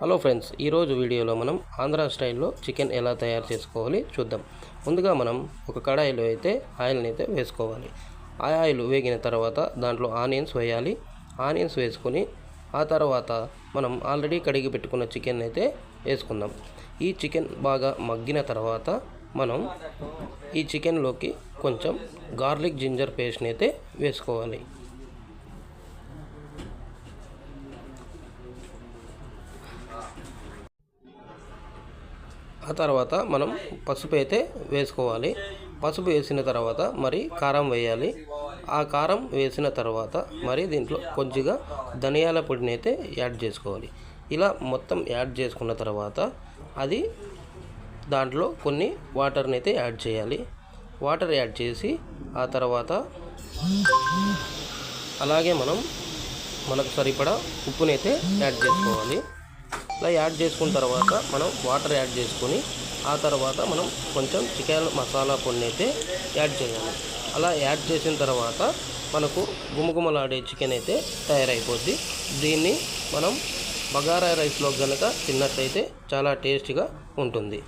Hello friends ఈరోజు వీడియోలో మనం ఆంధ్ర స్టైల్లో చికెన్ ఎలా తయారు చేసుకోవాలి చూద్దాం. ముందుగా మనం ఒక కడాయిలో అయితే ఆయిల్ని అయితే వేసుకోవాలి. ఆ ఆయిల్ వేగిన తర్వాత దాంట్లో ఆనియన్స్ వేయాలి. ఆనియన్స్ వేసుకొని ఆ తర్వాత మనం ఆల్రెడీ కడిగి పెట్టుకున్న చికెన్ అయితే వేసుకుందాం. ఈ చికెన్ బాగా మగ్గిన తర్వాత మనం ఈ చికెన్లోకి కొంచెం గార్లిక్ జింజర్ పేస్ట్ని అయితే వేసుకోవాలి. ఆ తర్వాత మనం పసుపు అయితే వేసుకోవాలి. పసుపు వేసిన తర్వాత మరి కారం వేయాలి. ఆ కారం వేసిన తర్వాత మరి దీంట్లో కొద్దిగా ధనియాల పొడిని అయితే యాడ్ చేసుకోవాలి. ఇలా మొత్తం యాడ్ చేసుకున్న తర్వాత అది దాంట్లో కొన్ని వాటర్ని అయితే యాడ్ చేయాలి. వాటర్ యాడ్ చేసి ఆ తర్వాత అలాగే మనం మనకు సరిపడా ఉప్పునైతే యాడ్ చేసుకోవాలి. ఇలా యాడ్ చేసుకున్న తర్వాత మనం వాటర్ యాడ్ చేసుకొని ఆ తర్వాత మనం కొంచెం చికెన్ మసాలా పొడిని అయితే యాడ్ చేయాలి. అలా యాడ్ చేసిన తర్వాత మనకు గుమగుమలాడే చికెన్ అయితే తయారైపోద్ది. దీన్ని మనం బగారా రైస్లో కనుక తిన్నట్లయితే చాలా టేస్టీగా ఉంటుంది.